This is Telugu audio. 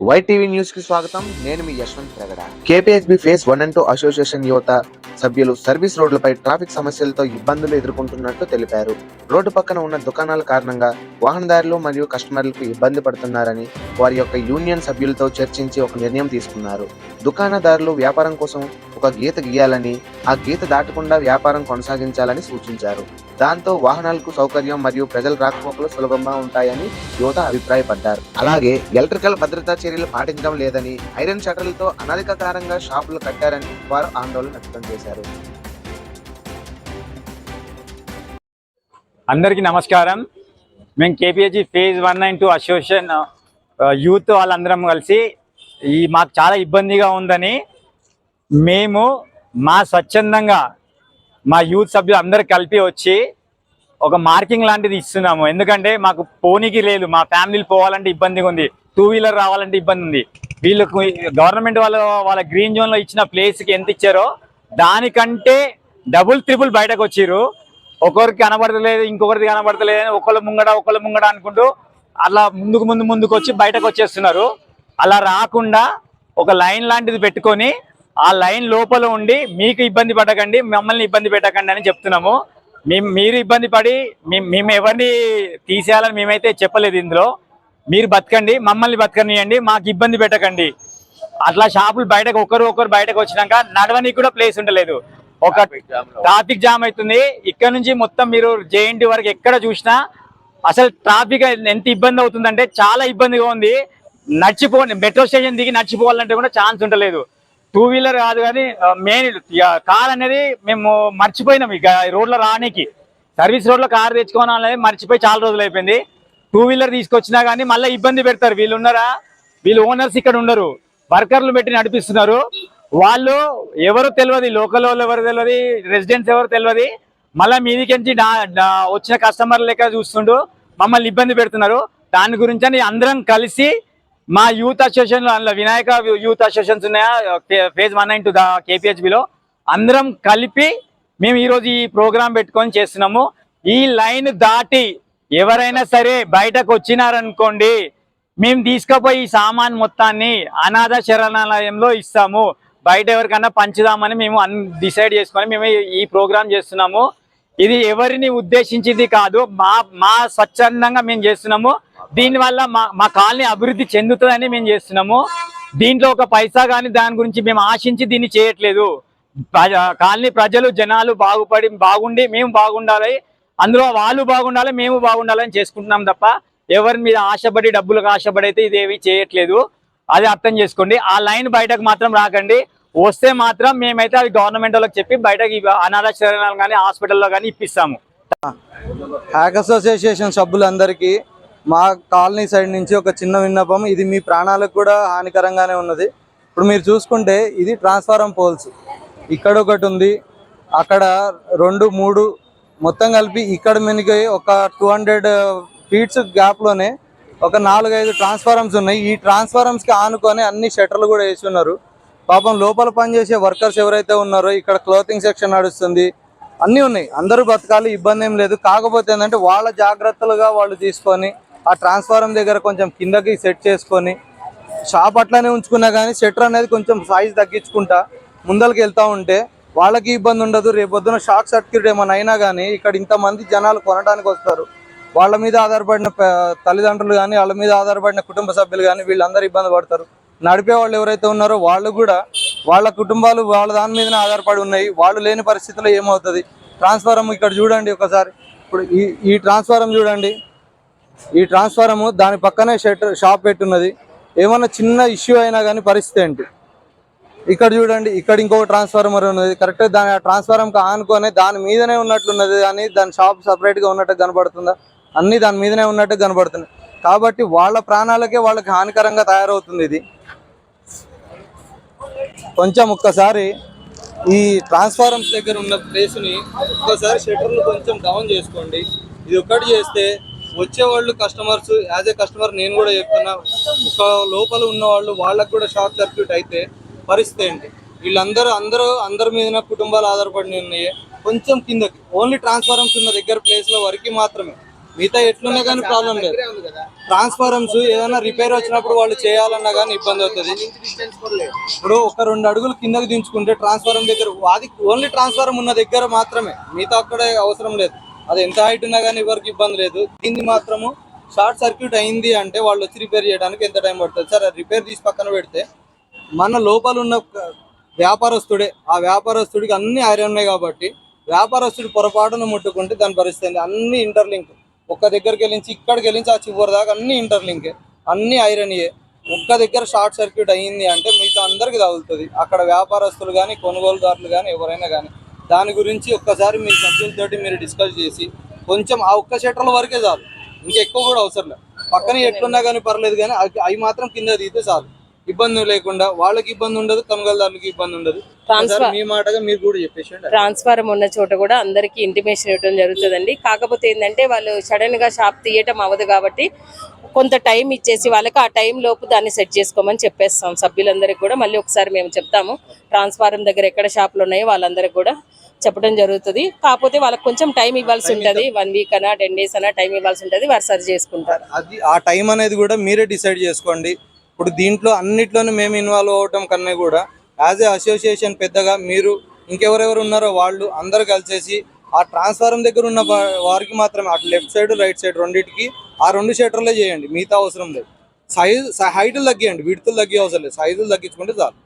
వైటీవీ న్యూస్కి స్వాగతం. నేను మీ Yashwant Pragada. K P H B phase one and two association యువత సభ్యులు సర్వీస్ రోడ్లపై ట్రాఫిక్ సమస్యలతో ఇబ్బందులు ఎదుర్కొంటున్నట్లు తెలిపారు. రోడ్డు పక్కన ఉన్న దుకాణాల కారణంగా వాహనదారులు మరియు కస్టమర్లకు ఇబ్బంది పడుతున్నారని వారి యొక్క యూనియన్ సభ్యులతో చర్చించి ఒక నిర్ణయం తీసుకున్నారు. దుకాణదారులు వ్యాపారం కోసం ఒక గీత గీయాలని ఆ గీత దాటకుండా వ్యాపారం కొనసాగించాలని సూచించారు. దాంతో వాహనాలకు సౌకర్యం మరియు ప్రజల రాకపోకలు సులభంగా ఉంటాయని యువత అభిప్రాయపడ్డారు. అలాగే ఎలక్ట్రికల్ భద్రతా చర్యలు పాటించడం లేదని ఐరన్ షటర్లతో అనధికారంగా షాపులు కట్టారని వారు ఆందోళన వ్యక్తం చేశారు. అందరికీ నమస్కారం. మేము K P H phase one nine two association youth వాళ్ళందరం కలిసి ఈ మాకు చాలా ఇబ్బందిగా ఉందని మేము మా స్వచ్ఛందంగా మా యూత్ సభ్యులు అందరు కలిపి వచ్చి ఒక మార్కింగ్ లాంటిది ఇస్తున్నాము. ఎందుకంటే మాకు పోనీకి లేదు. మా ఫ్యామిలీలు పోవాలంటే ఇబ్బందిగా ఉంది. టూ వీలర్ రావాలంటే ఇబ్బంది ఉంది. వీళ్ళకు గవర్నమెంట్ వాళ్ళ వాళ్ళ గ్రీన్ జోన్లో ఇచ్చిన ప్లేస్కి ఎంత ఇచ్చారో దానికంటే డబుల్ త్రిబుల్ బయటకు వచ్చిర్రు. ఒకరికి కనబడతలేదు ఇంకొకరికి కనబడతలేదు ఒకళ్ళు ముంగడ ఒకళ్ళు ముంగడ అనుకుంటూ అలా ముందుకు ముందు ముందుకు వచ్చి బయటకు వచ్చేస్తున్నారు. అలా రాకుండా ఒక లైన్ లాంటిది పెట్టుకొని ఆ లైన్ లోపల ఉండి మీకు ఇబ్బంది పడకండి మమ్మల్ని ఇబ్బంది పెట్టకండి అని చెప్తున్నాము. మేము మీరు ఇబ్బంది పడి మేము ఎవరిని తీసేయాలని మేమైతే చెప్పలేదు ఇందులో. మీరు బతకండి మమ్మల్ని బతకనియండి మాకు ఇబ్బంది పెట్టకండి. అట్లా షాపులు బయటకు ఒకరు ఒకరు బయటకు వచ్చినాక నడవనికి కూడా ప్లేస్ ఉండలేదు. ఒక ట్రాఫిక్ జామ్ అవుతుంది. ఇక్కడ నుంచి మొత్తం మీరు జేఎన్టీ వరకు ఎక్కడ చూసినా అసలు ట్రాఫిక్ ఎంత ఇబ్బంది అవుతుందంటే చాలా ఇబ్బందిగా ఉంది. నడిచిపో మెట్రో స్టేషన్ దిగి నడిచిపోవాలంటే కూడా ఛాన్స్ ఉండలేదు. టూ వీలర్ కాదు కానీ మెయిన్ కార్ అనేది మేము మర్చిపోయినాం ఇక రోడ్లో రానికి. సర్వీస్ రోడ్లో కార్ తెచ్చుకోవాలని మర్చిపోయి చాలా రోజులు అయిపోయింది. టూ వీలర్ తీసుకొచ్చినా కానీ మళ్ళీ ఇబ్బంది పెడతారు. వీళ్ళు ఉన్నారా? వీళ్ళు ఓనర్స్ ఇక్కడ ఉండరు. వర్కర్లు పెట్టి నడిపిస్తున్నారు. వాళ్ళు ఎవరు తెలియదు లోకల్ వాళ్ళు ఎవరు తెలియదు రెసిడెంట్స్ ఎవరు తెలియదు. మళ్ళీ మీదికించి డా- వచ్చిన కస్టమర్ లెక్క చూస్తుండు. మమ్మల్ని ఇబ్బంది పెడుతున్నారు. దాని గురించి అని అందరం కలిసి మా యూత్ అసోసియేషన్ అందులో వినాయక యూత్ అసోసియేషన్స్ ఉన్నాయా? ఫేజ్ వన్ అండ్ టూ కేపీహెచ్బిలో. అందరం కలిపి మేము ఈరోజు ఈ ప్రోగ్రాం పెట్టుకొని చేస్తున్నాము. ఈ లైన్ దాటి ఎవరైనా సరే బయటకు వచ్చినారనుకోండి మేము తీసుకుపోయి ఈ సామాన్ మొత్తాన్ని అనాథ శరణాలయంలో ఇస్తాము. బయట ఎవరికన్నా పంచుదామని మేము అన్ డిసైడ్ చేసుకొని మేము ఈ- ఈ ప్రోగ్రాం చేస్తున్నాము. ఇది ఎవరిని ఉద్దేశించింది కాదు మా మా స్వచ్ఛందంగా మేము చేస్తున్నాము. దీనివల్ల మా మా కాలనీ అభివృద్ధి చెందుతుందని మేము చేస్తున్నాము. దీంట్లో ఒక పైసా కానీ దాని గురించి మేము ఆశించి దీన్ని చేయట్లేదు. ప్రజ- కాలనీ ప్రజలు జనాలు బాగుపడి బాగుండి మేము బాగుండాలి. అందులో వాళ్ళు బాగుండాలి మేము బాగుండాలని చేసుకుంటున్నాం తప్ప ఎవరి మీద ఆశపడి డబ్బులకు ఆశపడి అయితే ఇదేవి చేయట్లేదు. అది అర్థం చేసుకోండి. ఆ లైన్ బయటకు మాత్రం రాకండి. వస్తే మాత్రం మేమైతే అది గవర్నమెంట్ వాళ్ళకి చెప్పి బయటకి ఇవ్వ- అనాథ శరణాలు కానీ హాస్పిటల్లో కానీ ఇప్పిస్తాము. హ్యాక్ అసోసియేషన్ సభ్యులందరికీ మా కాలనీ సైడ్ నుంచి ఒక చిన్న విన్నపం. ఇది మీ ప్రాణాలకు కూడా హానికరంగానే ఉన్నది. ఇప్పుడు మీరు చూసుకుంటే ఇది ట్రాన్స్ఫారం పోల్స్. ఇక్కడ ఒకటి ఉంది అక్కడ రెండు మూడు మొత్తం కలిపి ఇక్కడ మనకి ఒక టూ హండ్రెడ్ ఫీట్స్ గ్యాప్లోనే ఒక నాలుగైదు ట్రాన్స్ఫారమ్స్ ఉన్నాయి. ఈ ట్రాన్స్ఫారమ్స్కి ఆనుకొని అన్ని షట్టర్లు కూడా వేసి ఉన్నారు. పాపం లోపల పనిచేసే వర్కర్స్ ఎవరైతే ఉన్నారో ఇక్కడ క్లోతింగ్ సెక్షన్ నడుస్తుంది. అన్నీ ఉన్నాయి. అందరూ బతకాలి ఇబ్బంది ఏం లేదు. కాకపోతే ఏంటంటే వాళ్ళ జాగ్రత్తలుగా వాళ్ళు తీసుకొని ఆ ట్రాన్స్ఫారం దగ్గర కొంచెం కిందకి సెట్ చేసుకొని షాప్ అట్లానే ఉంచుకున్నా కానీ షట్టర్ అనేది కొంచెం సైజ్ తగ్గించుకుంటా ముందరికి వెళ్తూ ఉంటే వాళ్ళకి ఇబ్బంది ఉండదు. రేపొద్దున షాక్ సర్క్యూట్ ఏమైనా అయినా కానీ ఇక్కడ ఇంతమంది జనాలు కొనడానికి వస్తారు. వాళ్ళ మీద ఆధారపడిన తల్లిదండ్రులు కానీ వాళ్ళ మీద ఆధారపడిన కుటుంబ సభ్యులు కానీ వీళ్ళందరూ ఇబ్బంది పడతారు. నడిపే వాళ్ళు ఎవరైతే ఉన్నారో వాళ్ళు కూడా వాళ్ళ కుటుంబాలు వాళ్ళ దాని మీదనే ఆధారపడి ఉన్నాయి. వాళ్ళు లేని పరిస్థితిలో ఏమవుతుంది? ట్రాన్స్ఫారం ఇక్కడ చూడండి ఒకసారి. ఇప్పుడు ఈ ఈ ట్రాన్స్ఫారం చూడండి. ఈ ట్రాన్స్ఫారము దాని పక్కనే షట్టర్ షాప్ పెట్టున్నది. ఏమన్నా చిన్న ఇష్యూ అయినా కానీ పరిస్థితి ఏంటి? ఇక్కడ చూడండి ఇక్కడ ఇంకొక ట్రాన్స్ఫార్మర్ ఉన్నది. కరెక్ట్ దాని ఆ ట్రాన్స్ఫారం ఆనుకొని దాని మీదనే ఉన్నట్లున్నది కానీ దాని షాప్ సపరేట్గా ఉన్నట్టు కనబడుతుందా? అన్ని దాని మీదనే ఉన్నట్టు కనబడుతుంది కాబట్టి వాళ్ళ ప్రాణాలకే వాళ్ళకి హానికరంగా తయారవుతుంది ఇది. కొంచెం ఒక్కసారి ఈ ట్రాన్స్ఫారమ్స్ దగ్గర ఉన్న ప్లేస్ని ఒక్కసారి షట్టర్లు కొంచెం డౌన్ చేసుకోండి. ఇది ఒక్కటి చేస్తే వచ్చేవాళ్ళు కస్టమర్స్ యాజ్ ఏ కస్టమర్ నేను కూడా చెప్తున్నా ఒక లోపల ఉన్న వాళ్ళు వాళ్ళకు కూడా షార్ట్ సర్క్యూట్ అయితే పరిస్థితి ఏంటి? వీళ్ళందరూ అందరూ అందరి మీద కుటుంబాలు ఆధారపడి ఉన్నాయి. కొంచెం కిందకి ఓన్లీ ట్రాన్స్ఫారమ్స్ ఉన్న దగ్గర ప్లేస్లో వరకు మాత్రమే. మిగతా ఎట్లున్నా కానీ ప్రాబ్లం లేదు. ట్రాన్స్ఫారమ్స్ ఏదైనా రిపేర్ వచ్చినప్పుడు వాళ్ళు చేయాలన్నా కానీ ఇబ్బంది అవుతుంది. ఇప్పుడు ఒక రెండు అడుగులు కిందకి దించుకుంటే ట్రాన్స్ఫారం దగ్గర అది ఓన్లీ ట్రాన్స్ఫారం ఉన్న దగ్గర మాత్రమే. మిగతా అక్కడే అవసరం లేదు. అది ఎంత హైట్ ఉన్నా కానీ ఎవరికి ఇబ్బంది లేదు. దీన్ని మాత్రము షార్ట్ సర్క్యూట్ అయింది అంటే వాళ్ళు వచ్చి రిపేర్ చేయడానికి ఎంత టైం పడుతుంది? సార్ రిపేర్ తీసి పక్కన పెడితే మన లోపల ఉన్న వ్యాపారస్తుడే ఆ వ్యాపారస్తుడికి అన్ని ఐరన్ ఉన్నాయి కాబట్టి వ్యాపారస్తుడు పొరపాటున ముట్టుకుంటే దాని పరిస్థితి అన్ని ఇంటర్లింక్ ఒక్క దగ్గరికి వెళ్ళించి ఇక్కడికి వెళ్ళించి ఆ చివరి దాకా అన్ని ఇంటర్లింకే అన్ని ఐరన్యే ఒక్క దగ్గర షార్ట్ సర్క్యూట్ అయ్యింది అంటే మిగతా అందరికి తగులుతుంది. అక్కడ వ్యాపారస్తులు కానీ కొనుగోలుదారులు కానీ ఎవరైనా కానీ దాని గురించి ఒక్కసారి మీ సభ్యులతోటి మీరు డిస్కస్ చేసి కొంచెం ఆ ఒక్క షట్టర్ల వరకే చాలు. ఇంకా ఎక్కువ కూడా అవసరం లేదు. పక్కన ఎట్లున్నా కానీ పర్లేదు కానీ అవి మాత్రం కింద తీస్తే చాలు. ఇబ్బంది లేకుండా వాళ్ళకి ఇబ్బంది ఉండదు కొనుగోలుదారులకి ఇబ్బంది ఉండదు. ట్రాన్స్ఫర్ ఒకసారి మీ మాటగా మీరు కూడా చెప్పేసి ట్రాన్స్ఫారం ఉన్న చోట కూడా అందరికీ ఇంటిమేషన్ ఇవ్వడం జరుగుతుందండి. కాకపోతే ఏంటంటే వాళ్ళు సడన్గా షాప్ తీయటం అవ్వదు కాబట్టి కొంత టైం ఇచ్చేసి వాళ్ళకి ఆ టైం లోపు దాన్ని సెట్ చేసుకోమని చెప్పేస్తాం. సభ్యులందరికీ కూడా మళ్ళీ ఒకసారి మేము చెప్తాము. ట్రాన్స్ఫారం దగ్గర ఎక్కడ షాపులు ఉన్నాయో వాళ్ళందరికీ కూడా చెప్పడం జరుగుతుంది. కాకపోతే వాళ్ళకి కొంచెం టైం ఇవ్వాల్సి ఉంటుంది. వన్ వీక్ అనా టెన్ డేస్ అనా టైం ఇవ్వాల్సి ఉంటుంది. వారు సరి చేసుకుంటారు. అది ఆ టైం అనేది కూడా మీరే డిసైడ్ చేసుకోండి. ఇప్పుడు దీంట్లో అన్నిట్లోనే మేము ఇన్వాల్వ్ అవ్వటం కన్నా కూడా యాజ్ ఏ అసోసియేషన్ పెద్దగా మీరు ఇంకెవరెవరు ఉన్నారో వాళ్ళు అందరు కలిసేసి ఆ ట్రాన్స్ఫారం దగ్గర ఉన్న వారికి మాత్రమే అటు లెఫ్ట్ సైడ్ రైట్ సైడ్ రెండింటికి ఆ రెండు షట్టర్లే చేయండి. మిగతా అవసరం లేదు. సైజు హైట్లు తగ్గియండి. విడుతులు తగ్గే అవసరం లేదు. సైజులు తగ్గించుకుంటే చాలు.